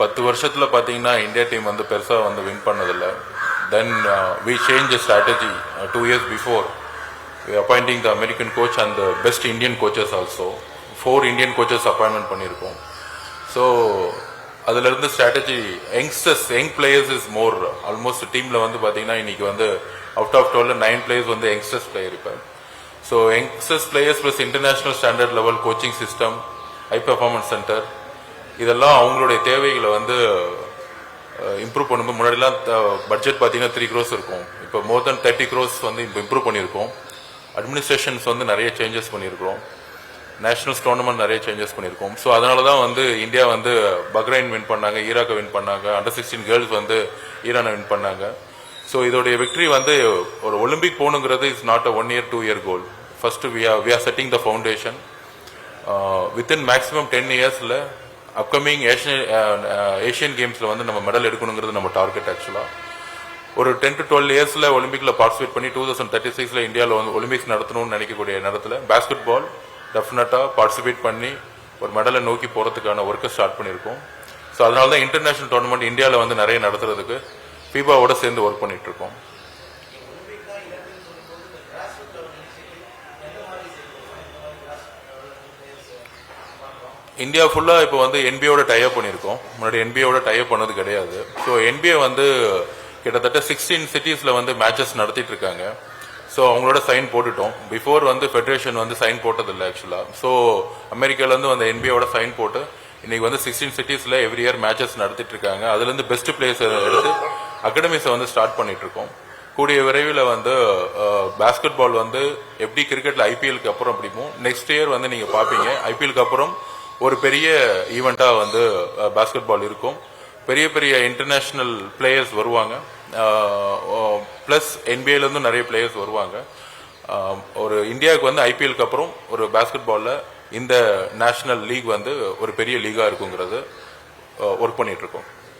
பத்து வருஷத்தில் பார்த்தீங்கன்னா இந்தியா டீம் வந்து பெருசாக வந்து வின் பண்ணதில்லை. Then we change strategy two years before appointing the American coach and the best Indian coaches also four Indian coaches appointment பண்ணியிருக்கோம். ஸோ அதுலேருந்து strategy youngsters young players is more almost டீமில் வந்து பார்த்தீங்கன்னா இன்னைக்கு வந்து out of twelve nine players வந்து youngsters player இப்போ. So youngsters players plus international standard level coaching system high performance centre இதெல்லாம் அவங்களுடைய தேவைகளை வந்து இம்ப்ரூவ் பண்ணும்போது முன்னாடிலாம் பட்ஜெட் பார்த்தீங்கன்னா த்ரீ க்ரோஸ் இருக்கும். இப்போ மோர் தென் தேர்ட்டி க்ரோஸ் வந்து இப்போ இம்ப்ரூவ் பண்ணியிருக்கோம். அட்மினிஸ்ட்ரேஷன்ஸ் வந்து நிறைய சேஞ்சஸ் பண்ணியிருக்கிறோம். நேஷனல்ஸ் டோர்னமெண்ட் நிறைய சேஞ்சஸ் பண்ணியிருக்கோம். ஸோ அதனால தான் வந்து இந்தியா வந்து பக்ரைன் வின் பண்ணாங்க ஈராக்கை வின் பண்ணாங்க அண்டர் சிக்ஸ்டீன் கேர்ள்ஸ் வந்து ஈரானை வின் பண்ணாங்க. ஸோ இதோடைய வெற்றி வந்து ஒரு Olympic போகணுங்கிறது is not a one year two year goal first we are we are setting the foundation within maximum ten இயர்ஸில் அப்கமிங் ஏஷியன் ஏஷியன் கேம்ஸில் வந்து நம்ம மெடல் எடுக்கணுங்கிறது நம்ம டார்கெட் ஆக்சுவலாக ஒரு டென் டு டுவெல் இயர்ஸில் ஒலிம்பிக்கில் பார்ட்டிசிபேட் பண்ணி டூ தௌசண்ட் தேர்ட்டி சிக்ஸில் இந்தியாவில் வந்து ஒலிம்பிக்ஸ் நடத்தணும்னு நினைக்கக்கூடிய நேரத்தில் பேஸ்கெட் பால் டெஃபினட்டாக பார்ட்டிசிபேட் பண்ணி ஒரு மெடலை நோக்கி போகிறதுக்கான ஒர்க்கை ஸ்டார்ட் பண்ணியிருக்கோம். ஸோ அதனால தான் இன்டர்நேஷனல் டோர்னமெண்ட் இந்தியாவில் வந்து நிறைய நடத்துறதுக்கு ஃபீபாவோட சேர்ந்து ஒர்க் பண்ணிட்டு இந்தியா ஃபுல்லாக இப்போ வந்து என்பியோட டைப் பண்ணியிருக்கோம். முன்னாடி என்பியோட டைப் பண்ணது கிடையாது. ஸோ என்பிஏ வந்து கிட்டத்தட்ட சிக்ஸ்டீன் சிட்டிஸில் வந்து மேட்சஸ் நடத்திட்டு இருக்காங்க ஸோ அவங்களோட சைன் போட்டுட்டோம். பிஃபோர் வந்து ஃபெடரேஷன் வந்து சைன் போட்டதில்லை ஆக்சுவலாக ஸோ அமெரிக்காலேருந்து வந்து என்பியோட சைன் போட்டு இன்னைக்கு வந்து சிக்ஸ்டீன் சிட்டிஸில் எவ்ரி இயர் மேட்சஸ் நடத்திட்டு இருக்காங்க அதுலேருந்து பெஸ்ட் பிளேயர்ஸ் எடுத்து அகாடமிஸை வந்து ஸ்டார்ட் பண்ணிட்டு இருக்கோம் கூடிய விரைவில் வந்து பேஸ்கெட் பால் வந்து எப்படி கிரிக்கெட்டில் ஐபிஎலுக்கு அப்புறம் பிடிக்கும் நெக்ஸ்ட் இயர் வந்து நீங்கள் பார்ப்பீங்க ஐபிஎலுக்கு அப்புறம் ஒரு பெரிய ஈவெண்டா வந்து பாஸ்கெட் பால் இருக்கும். பெரிய பெரிய இன்டர்நேஷனல் பிளேயர்ஸ் வருவாங்க. பிளஸ் இருந்தும் நிறைய பிளேயர்ஸ் வருவாங்க. ஒரு இந்தியாவுக்கு வந்து ஐபிஎலுக்கு அப்புறம் ஒரு பாஸ்கெட் பால்ல இந்த நேஷனல் லீக் வந்து ஒரு பெரிய லீகா இருக்குங்கிறது ஒர்க் பண்ணிட்டு இருக்கோம்.